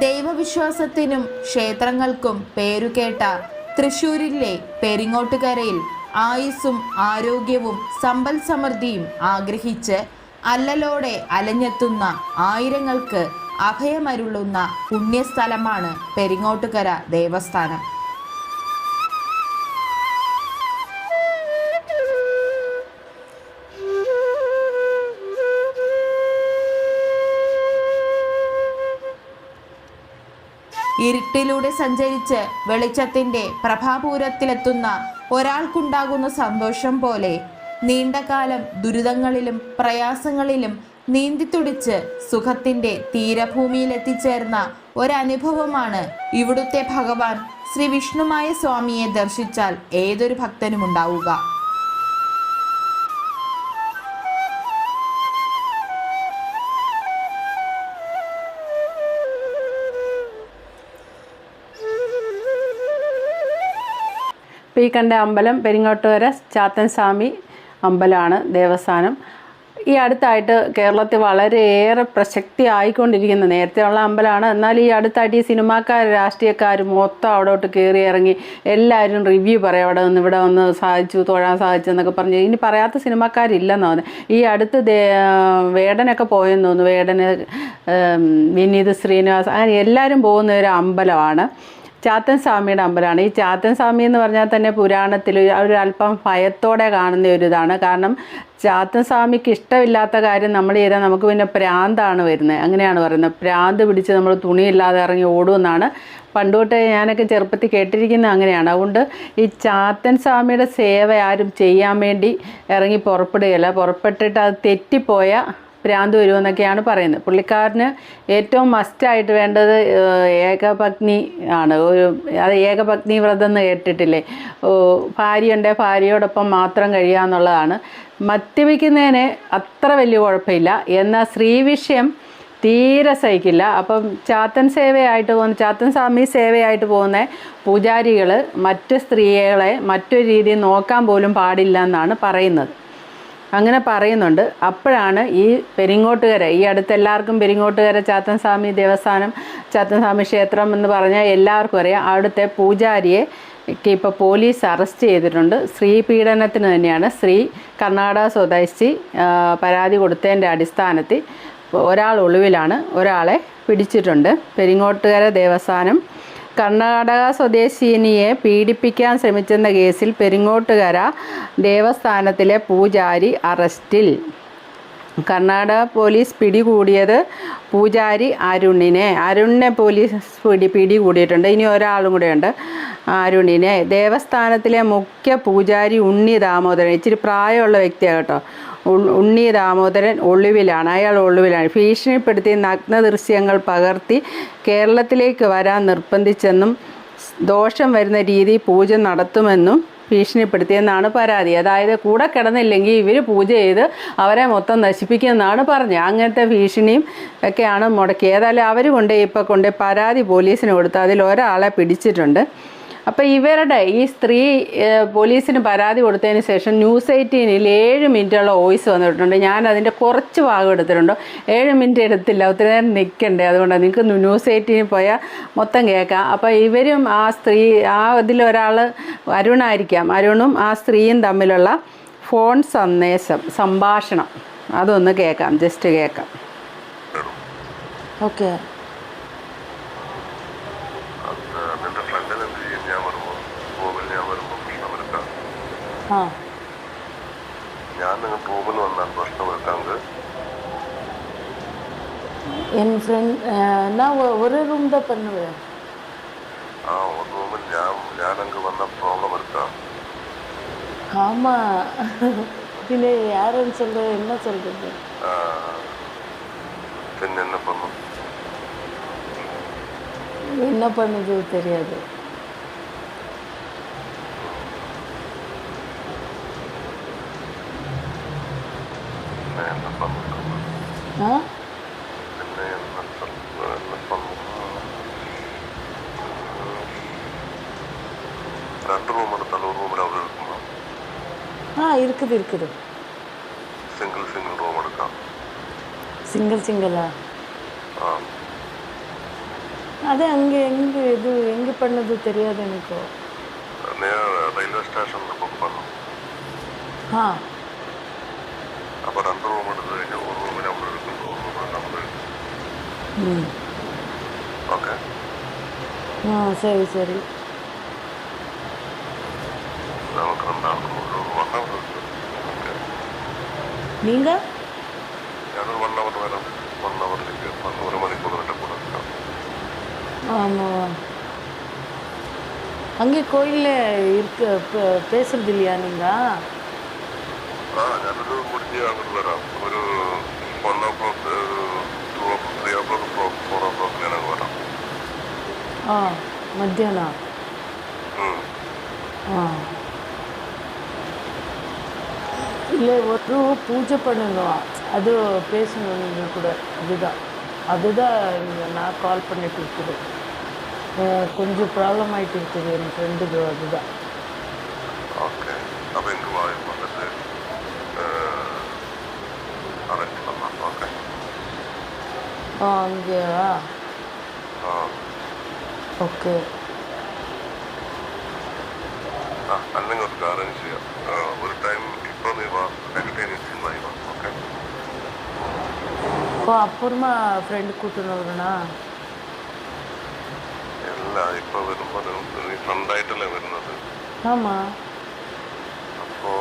ദൈവവിശ്വാസത്തിനും ക്ഷേത്രങ്ങൾക്കും പേരുകേട്ട തൃശൂരിലെ പെരിങ്ങോട്ടുകരയിൽ ആയുസ്സും ആരോഗ്യവും സമ്പൽ സമൃദ്ധിയും ആഗ്രഹിച്ച് അല്ലലോടെ അലഞ്ഞെത്തുന്ന ആയിരങ്ങൾക്ക് അഭയമരുളുന്ന പുണ്യസ്ഥലമാണ് പെരിങ്ങോട്ടുകര ദേവസ്ഥാനം. ഇരുട്ടിലൂടെ സഞ്ചരിച്ച് വെളിച്ചത്തിന്റെ പ്രഭാപൂരത്തിലെത്തുന്ന ഒരാൾക്കുണ്ടാകുന്ന സന്തോഷം പോലെ നീണ്ടകാലം ദുരിതങ്ങളിലും പ്രയാസങ്ങളിലും നീന്തിത്തുടിച്ച് സുഖത്തിന്റെ തീരഭൂമിയിലെത്തിച്ചേർന്ന ഒരനുഭവമാണ് ഇവിടുത്തെ ഭഗവാൻ ശ്രീ വിഷ്ണുമായ സ്വാമിയെ ദർശിച്ചാൽ ഏതൊരു ഭക്തനും ഇപ്പോൾ ഈ കണ്ട അമ്പലം പെരിങ്ങോട്ടുകര ചാത്തൻ സ്വാമി അമ്പലമാണ് ദേവസ്ഥാനം. ഈ അടുത്തായിട്ട് കേരളത്തിൽ വളരെയേറെ പ്രസക്തി ആയിക്കൊണ്ടിരിക്കുന്ന. നേരത്തെയുള്ള അമ്പലമാണ്. എന്നാൽ ഈ അടുത്തായിട്ട് ഈ സിനിമാക്കാർ രാഷ്ട്രീയക്കാർ മൊത്തം അവിടോട്ട് കയറി ഇറങ്ങി എല്ലാവരും റിവ്യൂ പറയും. അവിടെ നിന്ന് ഇവിടെ വന്ന് സാധിച്ചു തൊഴാൻ സാധിച്ചു എന്നൊക്കെ പറഞ്ഞു. ഇനി പറയാത്ത സിനിമാക്കാരില്ലെന്ന് തോന്നുന്നു. ഈ അടുത്ത് വേടനൊക്കെ പോയെന്ന് തോന്നുന്നു. വേടന് വിനീത് ശ്രീനിവാസ് അങ്ങനെ എല്ലാവരും പോകുന്ന ഒരു അമ്പലമാണ്. ചാത്തൻ സ്വാമിയുടെ അമ്പലമാണ്. ഈ ചാത്തൻ സ്വാമി എന്ന് പറഞ്ഞാൽ തന്നെ പുരാണത്തിൽ ഒരു അല്പം ഭയത്തോടെ കാണുന്ന ഒരു ഇതാണ്. കാരണം ചാത്തൻ സ്വാമിക്ക് ഇഷ്ടമില്ലാത്ത കാര്യം നമ്മൾ ചെയ്താൽ നമുക്ക് പിന്നെ പ്രാന്താണ് വരുന്നത്. അങ്ങനെയാണ് പറയുന്നത്. പ്രാന്ത് പിടിച്ച് നമ്മൾ തുണിയില്ലാതെ ഇറങ്ങി ഓടുമെന്നാണ്. പണ്ട് തൊട്ടേ ഞാനൊക്കെ ചെറുപ്പത്തിൽ കേട്ടിരിക്കുന്നത് അങ്ങനെയാണ്. അതുകൊണ്ട് ഈ ചാത്തൻ സ്വാമിയുടെ സേവ ആരും ചെയ്യാൻ വേണ്ടി ഇറങ്ങി പുറപ്പെടുകയില്ല. പുറപ്പെട്ടിട്ട് അത് തെറ്റിപ്പോയ ഭ്രാന്ത് വരുമെന്നൊക്കെയാണ് പറയുന്നത്. പുള്ളിക്കാരന് ഏറ്റവും മസ്റ്റായിട്ട് വേണ്ടത് ഏകപത്നി ആണ്. ഒരു അത് ഏകപത്നി വ്രതം എന്ന് കേട്ടിട്ടില്ലേ? ഭാര്യയുണ്ടെ. ഭാര്യയോടൊപ്പം മാത്രം കഴിയുക എന്നുള്ളതാണ്. മദ്യപിക്കുന്നതിന് അത്ര വലിയ കുഴപ്പമില്ല. എന്നാൽ സ്ത്രീ വിഷയം തീരെ സഹിക്കില്ല. അപ്പം ചാത്തൻ സേവയായിട്ട് പോകുന്ന ചാത്തൻ സ്വാമി സേവയായിട്ട് പോകുന്ന പൂജാരികൾ മറ്റ് സ്ത്രീകളെ മറ്റൊരു രീതിയിൽ നോക്കാൻ പോലും പാടില്ല എന്നാണ് പറയുന്നത്. അങ്ങനെ പറയുന്നുണ്ട്. അപ്പോഴാണ് ഈ പെരിങ്ങോട്ടുകര ഈ അടുത്ത് എല്ലാവർക്കും പെരിങ്ങോട്ടുകര ചാത്തൻ സ്വാമി ദേവസ്ഥാനം ചാത്തൻ സ്വാമി ക്ഷേത്രം എന്ന് പറഞ്ഞാൽ എല്ലാവർക്കും അറിയാം. അവിടുത്തെ പൂജാരിയെ ഇപ്പോൾ പോലീസ് അറസ്റ്റ് ചെയ്തിട്ടുണ്ട്. സ്ത്രീ പീഡനത്തിന് തന്നെയാണ്. സ്ത്രീ കർണാടക സ്വദേശി പരാതി കൊടുത്തതിന്റെ അടിസ്ഥാനത്തിൽ ഒരാൾ ഒളിവിലാണ്. ഒരാളെ പിടിച്ചിട്ടുണ്ട്. പെരിങ്ങോട്ടുകര ദേവസ്ഥാനം കർണാടക സ്വദേശിനിയെ പീഡിപ്പിക്കാൻ ശ്രമിച്ചെന്ന കേസിൽ പെരിങ്ങോട്ടുകര ദേവസ്ഥാനത്തിലെ പൂജാരി അറസ്റ്റിൽ. കർണാടക പോലീസ് പിടികൂടിയത് പൂജാരി അരുണിനെ. അരുണിനെ പോലീസ് പിടി പിടികൂടിയിട്ടുണ്ട്. ഇനി ഒരാളും കൂടെയുണ്ട്. അരുണിനെ. ദേവസ്ഥാനത്തിലെ മുഖ്യ പൂജാരി ഉണ്ണി ദാമോദരൻ. ഇച്ചിരി പ്രായമുള്ള വ്യക്തിയാണ് കേട്ടോ. ഉണ്ണി ദാമോദരൻ ഒളിവിലാണ്. അയാൾ ഒളിവിലാണ്. ഭീഷണിപ്പെടുത്തി നഗ്ന ദൃശ്യങ്ങൾ പകർത്തി കേരളത്തിലേക്ക് വരാൻ നിർബന്ധിച്ചെന്നും ദോഷം വരുന്ന രീതി പൂജ നടത്തുമെന്നും ഭീഷണിപ്പെടുത്തിയെന്നാണ് പരാതി. അതായത് കൂടെ കിടന്നില്ലെങ്കിൽ ഇവർ പൂജ ചെയ്ത് അവരെ മൊത്തം നശിപ്പിക്കുമെന്നാണ് പറഞ്ഞത്. അങ്ങനത്തെ ഭീഷണിയും ഒക്കെയാണ് മുടക്കി ഏതായാലും അവർ കൊണ്ടേ ഇപ്പോൾ കൊണ്ടേ പരാതി പോലീസിന് കൊടുത്ത്. അതിൽ ഒരാളെ പിടിച്ചിട്ടുണ്ട്. അപ്പോൾ ഇവരുടെ ഈ സ്ത്രീ പോലീസിന് പരാതി കൊടുത്തതിന് ശേഷം ന്യൂസ് എയ്റ്റീനിൽ ഏഴ് മിനിറ്റുള്ള വോയിസ് വന്നിട്ടുണ്ട്. ഞാൻ അതിന്റെ കുറച്ച് ഭാഗം എടുത്തിട്ടുണ്ട്. ഏഴ് മിനിറ്റ് എടുത്തില്ല. ഒത്തിരി നേരം നിൽക്കണ്ടേ അതുകൊണ്ട് നിങ്ങൾക്ക് ന്യൂസ് എയ്റ്റീനിൽ പോയാൽ മൊത്തം കേൾക്കാം അപ്പോൾ ഇവരും ആ സ്ത്രീ ആ ഇതിലൊരാൾ അരുണായിരിക്കാം. അരുണും ആ സ്ത്രീയും തമ്മിലുള്ള ഫോൺ സന്ദേശം സംഭാഷണം. അതൊന്ന് കേൾക്കാം ജസ്റ്റ് കേൾക്കാം ഓക്കെ. ഞാൻ നിങ്ങൾ റൂമിൽ വന്നാൽ പ്രശ്നം എടുക്കാമെങ്കിൽ என் ஃப்ரெண்ட் நான் ஒ- ஒரு ரூம் தான் பண்ணுவேன் ആ ഒരു റൂമിൽ ഞാൻ ഞാനങ്ങ് വന്ന പ്രോബ്ലം എടുക്കാം ஆமாம் இதில் யாருன்னு சொல்ற என்ன சொல்கிறது ആ, പിന്നെ എന്നെ പറഞ്ഞു என்ன பண்ணுது தெரியாது ரெண்டு ரூம் எடுத்தாலும் ரூம் டபுள் இருக்குமா ஆ இருக்குது இருக்குது. சிங்கிள் சிங்கிள் ரூம் எடுக்கா. சிங்கிள் சிங்கிளா அதே அங்கே எங்கே இது எங்கே பண்ணது தெரியாது எனக்கு. ரயில்வே ஸ்டேஷனில் புக் பண்ணோம் ஆ. അപ്പോൾ രണ്ട് റൂം എടുത്തു കഴിഞ്ഞാൽ ഒരു റൂമിന് നമ്മൾ എടുക്കുമ്പോൾ ഒരു റൂമിന് നമ്മൾ ഓക്കെ ஆ சரி சரி നമുക്ക് രണ്ടാൾക്കും ഒരു വൺ അവർ நீங்கள் ഞാനൊരു വൺ അവർ വരാം വൺ അവറിലേക്ക് വന്ന് ഒരു മണിക്കൂർ എൻ്റെ കൂടെ നിൽക്കാം ஆமாவா அங்கே கோயிலில் இருக்க பே- பேசுறது இல்லையா நீங்கள் ആ ഞാനൊരു മുടിഞ്ഞ് അങ്ങോട്ട് വരാം ഒരു one o'clock two o'clock three o'clock four o'clock ഞാൻ അങ്ങ് വരാം ஆ மத்தியானம் ഉം. ஆ இல்லை ஒரு பூஜை பண்ணணும் அது பேசணும் நீங்கள் கூட அதுதான் அதுதான் இங்க நான் கால் பண்ணிட்டு இருக்குது அஹ் கொஞ்சம் ப்ராப்ளம் ஆகிட்டு இருக்குது என் ஃப்ரெண்டுக்கு அதுதான் ஆ அங்கேயா ആ ஓகே ആ അല്ലെങ്കിൽ ഒരു അറേഞ്ച് ചെയ്യാം ആ, ഒരു ടൈം ഇപ്പൊ നീ വാ നെക്സ്റ്റ് ടൈം സിനിമ വാ ഓക്കെ ஓ அப்புறமா ஃப்ரெண்டு கூட்டின்னு வரணும்னா ഇല്ല ഇപ്പൊ വരുമ്പോ നീ ഫ്രണ്ടായിട്ടല്ലേ വരുന്നത് ஆமாம் അപ്പോ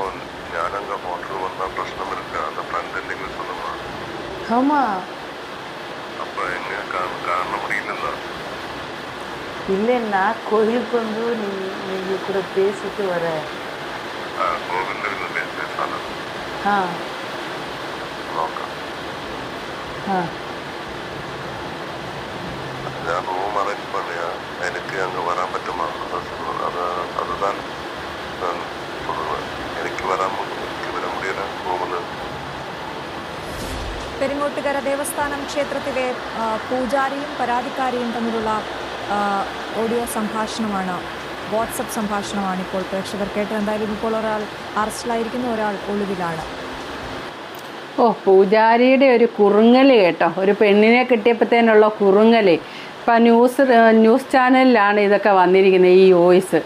ഞാനങ്ങ് ഹോട്ടലിൽ വന്നാൽ പ്രശ്നം എടുക്കുക അത് ഫ്രണ്ട് എന്തെങ്കിലും சொல்லுமா ஆமாம் இல்லைன்னா கோயிலுக்கு வந்து நீங்கள் நீங்கள் கூட பேசிட்டு வர ஆ ஆ ഞാൻ റൂം അറേഞ്ച് പണിയാ എനിക്ക് വരാൻ അത് എനിക്ക് പെരിങ്ങോട്ടുകര ദേവസ്ഥാനം ക്ഷേത്രത്തിലെ പൂജാരിയും പരാതിക്കാരിയും തമ്മിലുള്ള ഓഡിയോ സംഭാഷണമാണ് വാട്സപ്പ് സംഭാഷണമാണ് ഇപ്പോൾ പ്രേക്ഷകർ കേട്ടത് എന്തായാലും ഇപ്പോൾ ഒരാൾ അറസ്റ്റിലായിരിക്കുന്ന ഒരാൾ ഒളിവിലാണ്. ഓ പൂജാരിയുടെ ഒരു കുറുങ്ങൽ കേട്ടോ. ഒരു പെണ്ണിനെ കിട്ടിയപ്പോഴത്തേനുള്ള കുറുങ്ങൽ. ഇപ്പം ന്യൂസ് ന്യൂസ് ചാനലിലാണ് ഇതൊക്കെ വന്നിരിക്കുന്നത് ഈ വോയിസ്.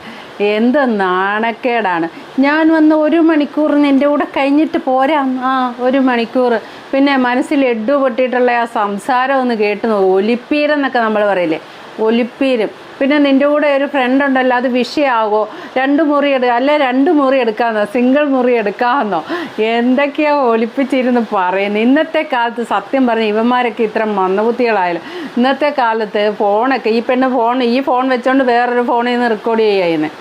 എന്ത് നാണക്കേടാണ്. ഞാൻ വന്ന് ഒരു മണിക്കൂർ എന്റെ കൂടെ കഴിഞ്ഞിട്ട് പോരാ. ആ ഒരു മണിക്കൂർ. പിന്നെ മനസ്സിൽ എഡു പൊട്ടിയിട്ടുള്ള ആ സംസാരം ഒന്ന് കേട്ട് നോക്കും. ഒലിപ്പീരെന്നൊക്കെ നമ്മൾ പറയില്ലേ? ഒലിപ്പീരും. പിന്നെ നിന്റെ കൂടെ ഒരു ഫ്രണ്ട് ഉണ്ടല്ലോ അത് വിഷയമാകോ രണ്ട് മുറി എടുക്കുക അല്ലെ രണ്ട് മുറി എടുക്കാമെന്നോ സിംഗിൾ മുറി എടുക്കാമെന്നോ എന്തൊക്കെയാ ഒലിപ്പിച്ചിരുന്ന് പറയുന്നത് ഇന്നത്തെ കാലത്ത് സത്യം പറഞ്ഞ് ഇവന്മാരൊക്കെ ഇത്ര മന്ദബുദ്ധികളായാലും ഇന്നത്തെ കാലത്ത് ഫോണൊക്കെ ഈ പെണ്ണ് ഫോൺ ഈ ഫോൺ വെച്ചോണ്ട് വേറൊരു ഫോണിൽ നിന്ന് റെക്കോർഡ് ചെയ്യുന്നത്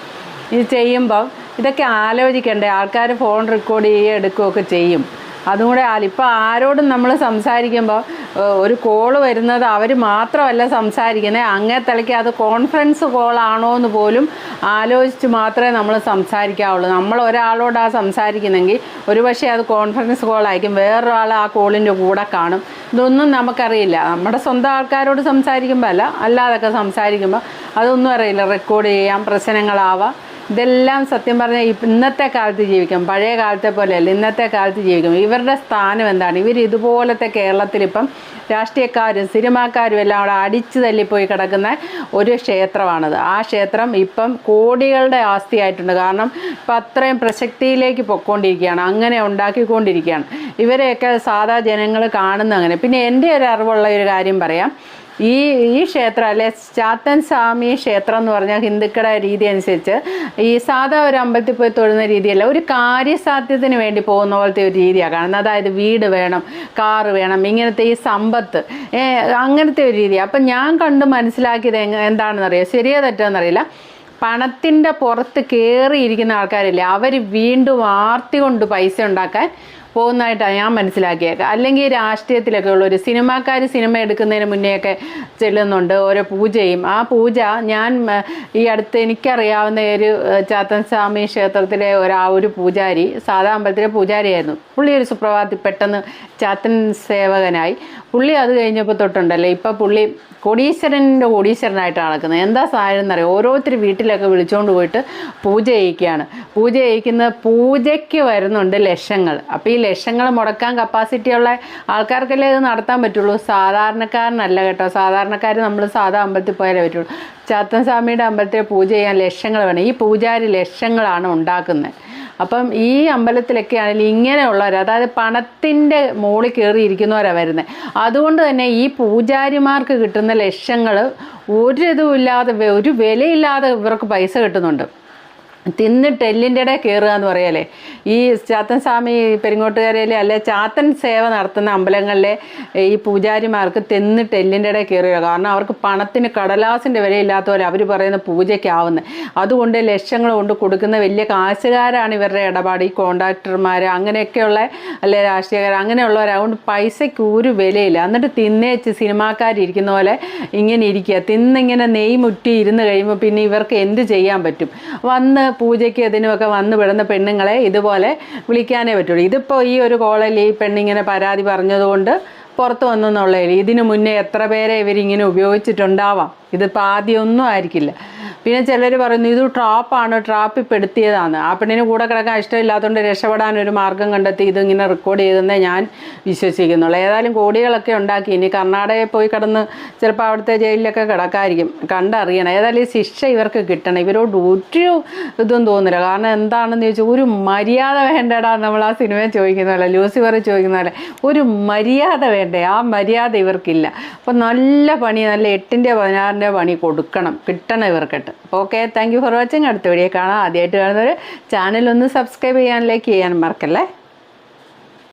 ഇത് ചെയ്യുമ്പം ഇതൊക്കെ ആലോചിക്കണ്ടേ ആൾക്കാർ ഫോൺ റെക്കോർഡ് ചെയ്യുക എടുക്കുകയൊക്കെ ചെയ്യും. അതും കൂടെ ആൽ. ഇപ്പം ആരോടും നമ്മൾ സംസാരിക്കുമ്പോൾ ഒരു കോൾ വരുന്നത് അവർ മാത്രമല്ല സംസാരിക്കുന്നത് അങ്ങേ തലയ്ക്ക് അത് കോൺഫറൻസ് കോളാണോ എന്ന് പോലും ആലോചിച്ച് മാത്രമേ നമ്മൾ സംസാരിക്കാവുള്ളൂ. നമ്മൾ ഒരാളോടാ സംസാരിക്കുന്നെങ്കിൽ ഒരുപക്ഷെ അത് കോൺഫറൻസ് കോളായിരിക്കും വേറൊരാൾ ആ കോളിന്റെ കൂടെ കാണും. ഇതൊന്നും നമുക്കറിയില്ല. നമ്മുടെ സ്വന്തം ആൾക്കാരോട് സംസാരിക്കുമ്പോൾ അല്ല അല്ലാതൊക്കെ സംസാരിക്കുമ്പോൾ അതൊന്നും അറിയില്ല. റെക്കോർഡ് ചെയ്യാം പ്രശ്നങ്ങളാവാം. ഇതെല്ലാം സത്യം പറഞ്ഞാൽ ഇന്നത്തെ കാലത്ത് ജീവിക്കാം. പഴയ കാലത്തെ പോലെയല്ല ഇന്നത്തെ കാലത്ത് ജീവിക്കും. ഇവരുടെ സ്ഥാനം എന്താണ്? ഇവർ ഇതുപോലത്തെ കേരളത്തിൽ കേരളത്തിലിപ്പം രാഷ്ട്രീയക്കാരും സിനിമാക്കാരും എല്ലാം അവിടെ അടിച്ചു തല്ലിപ്പോയി കിടക്കുന്ന ഒരു ക്ഷേത്രമാണത്. ആ ക്ഷേത്രം ഇപ്പം കോടികളുടെ ആസ്തിയായിട്ടുണ്ട്. കാരണം ഇപ്പം അത്രയും പ്രസക്തിയിലേക്ക് പൊയ്ക്കൊണ്ടിരിക്കുകയാണ്. അങ്ങനെ ഉണ്ടാക്കിക്കൊണ്ടിരിക്കുകയാണ്. ഇവരെയൊക്കെ സാധാ ജനങ്ങൾ കാണുന്ന അങ്ങനെ പിന്നെ എന്റെ ഒരു അറിവുള്ള ഒരു കാര്യം പറയാം. ഈ ഈ ക്ഷേത്രം അല്ലെ ചാത്തൻ സ്വാമി ക്ഷേത്രം എന്ന് പറഞ്ഞാൽ ഹിന്ദുക്കളുടെ രീതി അനുസരിച്ച് ഈ സാധാ ഒരു അമ്പലത്തിൽ പോയി തൊഴുന്ന രീതിയല്ല ഒരു കാര്യസാധ്യത്തിന് വേണ്ടി പോകുന്ന പോലത്തെ ഒരു രീതിയാണ് കാണുന്നത്. അതായത് വീട് വേണം കാറ് വേണം ഇങ്ങനത്തെ ഈ സമ്പത്ത് അങ്ങനത്തെ ഒരു രീതി അപ്പം ഞാൻ കണ്ട് മനസ്സിലാക്കിയത് അറിയാം? ശരിയോ തെറ്റോന്നറിയില്ല പണത്തിന്റെ പുറത്ത് കയറിയിരിക്കുന്ന ആൾക്കാരില്ലേ അവർ വീണ്ടും ആർത്തി കൊണ്ട് പൈസ ഉണ്ടാക്കാൻ പോകുന്നതായിട്ടാണ് ഞാൻ മനസ്സിലാക്കിയത് അല്ലെങ്കിൽ രാഷ്ട്രീയത്തിലൊക്കെ ഉള്ള ഒരു സിനിമാക്കാർ സിനിമ എടുക്കുന്നതിന് മുന്നെയൊക്കെ ചെല്ലുന്നുണ്ട് ഓരോ പൂജയും. ആ പൂജ ഞാൻ ഈ അടുത്ത് എനിക്കറിയാവുന്ന ഒരു ചാത്തൻ സ്വാമി ക്ഷേത്രത്തിലെ ഒരാ ഒരു പൂജാരി സാധാ അമ്പലത്തിലെ പൂജാരിയായിരുന്നു. പുള്ളി ഒരു സുപ്രഭാതത്തിൽ പെട്ടെന്ന് ചാത്തൻ സേവകനായി. പുള്ളി അത് കഴിഞ്ഞപ്പോൾ തൊട്ടുണ്ടല്ലോ ഇപ്പം പുള്ളി കോടീശ്വരന്റെ കോടീശ്വരനായിട്ടാണ് നടക്കുന്നത്. എന്താ സാഹചര്യം എന്നറിയാം? ഓരോരുത്തർ വീട്ടിലൊക്കെ വിളിച്ചുകൊണ്ട് പോയിട്ട് പൂജ ചെയ്യിക്കുകയാണ്. പൂജ ചെയ്യിക്കുന്ന പൂജയ്ക്ക് വരുന്നുണ്ട് ലക്ഷങ്ങൾ. അപ്പോൾ ഈ ലക്ഷങ്ങൾ മുടക്കാൻ കപ്പാസിറ്റി ഉള്ള ആൾക്കാർക്കല്ലേ ഇത് നടത്താൻ പറ്റുള്ളൂ? സാധാരണക്കാരനല്ല കേട്ടോ. സാധാരണക്കാർ നമ്മൾ സാധാ അമ്പലത്തിൽ പോയാലേ പറ്റുള്ളൂ. ചാത്തൻ സ്വാമിയുടെ അമ്പലത്തിൽ പൂജ ചെയ്യാൻ ലക്ഷങ്ങൾ വേണം. ഈ പൂജാരി ലക്ഷങ്ങളാണ് ഉണ്ടാക്കുന്നത് അപ്പം ഈ അമ്പലത്തിലൊക്കെ ആണെങ്കിലും ഇങ്ങനെയുള്ളവർ അതായത് പണത്തിന്റെ മുകളിൽ കയറിയിരിക്കുന്നവരാണ് വരുന്നത് അതുകൊണ്ട് തന്നെ ഈ പൂജാരിമാർക്ക് കിട്ടുന്ന ലക്ഷങ്ങൾ ഒരു ഇതുമില്ലാതെ ഒരു വിലയില്ലാതെ ഇവർക്ക് പൈസ കിട്ടുന്നുണ്ട്. തിന്നിട്ട് എല്ലിന്റെ ഇടയിൽ കയറുക എന്ന് പറയല്ലേ. ഈ ചാത്തൻ സ്വാമി പെരിങ്ങോട്ടുകരയിലെ അല്ലെ ചാത്തൻ സേവ നടത്തുന്ന അമ്പലങ്ങളിലെ ഈ പൂജാരിമാർക്ക് തിന്നിട്ട് എല്ലിന്റെ ഇടയിൽ കയറുക കാരണം അവർക്ക് പണത്തിന് കടലാസിന്റെ വിലയില്ലാത്ത പോലെ അവർ പറയുന്ന പൂജയ്ക്കാവുന്നത് അതുകൊണ്ട് ലക്ഷങ്ങൾ കൊണ്ട് കൊടുക്കുന്ന വലിയ കാശുകാരാണ് ഇവരുടെ ഇടപാട്. ഈ കോണ്ടാക്ടർമാർ അങ്ങനെയൊക്കെയുള്ള അല്ലെ രാഷ്ട്രീയക്കാർ അങ്ങനെയുള്ളവർ അതുകൊണ്ട് പൈസയ്ക്ക് ഒരു വിലയില്ല. എന്നിട്ട് തിന്നേച്ച് സിനിമാക്കാരിരിക്കുന്ന പോലെ ഇങ്ങനെ ഇരിക്കുക. തിന്നിങ്ങനെ നെയ് മുറ്റി ഇരുന്ന് കഴിയുമ്പോൾ പിന്നെ ഇവർക്ക് എന്ത് ചെയ്യാൻ പറ്റും? വന്ന് പൂജയ്ക്ക് ഇതിനുമൊക്കെ വന്നു വിടുന്ന പെണ്ണുങ്ങളെ ഇതുപോലെ വിളിക്കാനേ പറ്റുള്ളൂ. ഇതിപ്പോൾ ഈ ഒരു കോളേജിൽ ഈ പെണ്ണിങ്ങനെ പരാതി പറഞ്ഞതുകൊണ്ട് പുറത്ത് വന്നെന്നുള്ളതിൽ ഇതിനു മുന്നേ എത്ര പേരെ ഇവരിങ്ങനെ ഉപയോഗിച്ചിട്ടുണ്ടാവാം? ഇതിപ്പോൾ ആദ്യമൊന്നും ആയിരിക്കില്ല. പിന്നെ ചിലർ പറയുന്നു ഇത് ട്രാപ്പാണ് ട്രാപ്പിൽ പെടുത്തിയതാണ് ആ പെണ്ണിന് കൂടെ കിടക്കാൻ ഇഷ്ടമില്ലാത്തതുകൊണ്ട് രക്ഷപ്പെടാൻ ഒരു മാർഗം കണ്ടെത്തി ഇതിങ്ങനെ റെക്കോർഡ് ചെയ്തെന്നേ ഞാൻ വിശ്വസിക്കുന്നുള്ളൂ. ഏതായാലും കോടികളൊക്കെ ഉണ്ടാക്കി. ഇനി കർണാടകയിൽ പോയി കിടന്ന് ചിലപ്പോൾ അവിടുത്തെ ജയിലിലൊക്കെ കിടക്കായിരിക്കും. കണ്ടറിയണം. ഏതായാലും ഈ ശിക്ഷ ഇവർക്ക് കിട്ടണം. ഇവരോട് ഒരു ഇതും തോന്നില്ല കാരണം എന്താണെന്ന് ചോദിച്ചാൽ ഒരു മര്യാദ വേണ്ടടാ നമ്മൾ ആ സിനിമയിൽ ചോദിക്കുന്ന പോലെ ലൂസിഫർ ചോദിക്കുന്ന ഒരു മര്യാദ വേണ്ടേ? ആ മര്യാദ ഇവർക്കില്ല. അപ്പം നല്ല പണി നല്ല എട്ടിന്റെ പതിനാറിന്റെ പണി കൊടുക്കണം. കിട്ടണം ഇവർക്കിട്ട്. Okay thank you for watching അടുത്ത വീഡിയോ കാണാം. ആദ്യമായിട്ട് കാണുന്നവർ ചാനൽ ഒന്ന് സബ്സ്ക്രൈബ് ലൈക്ക് ചെയ്യാൻ മറക്കല്ലേ?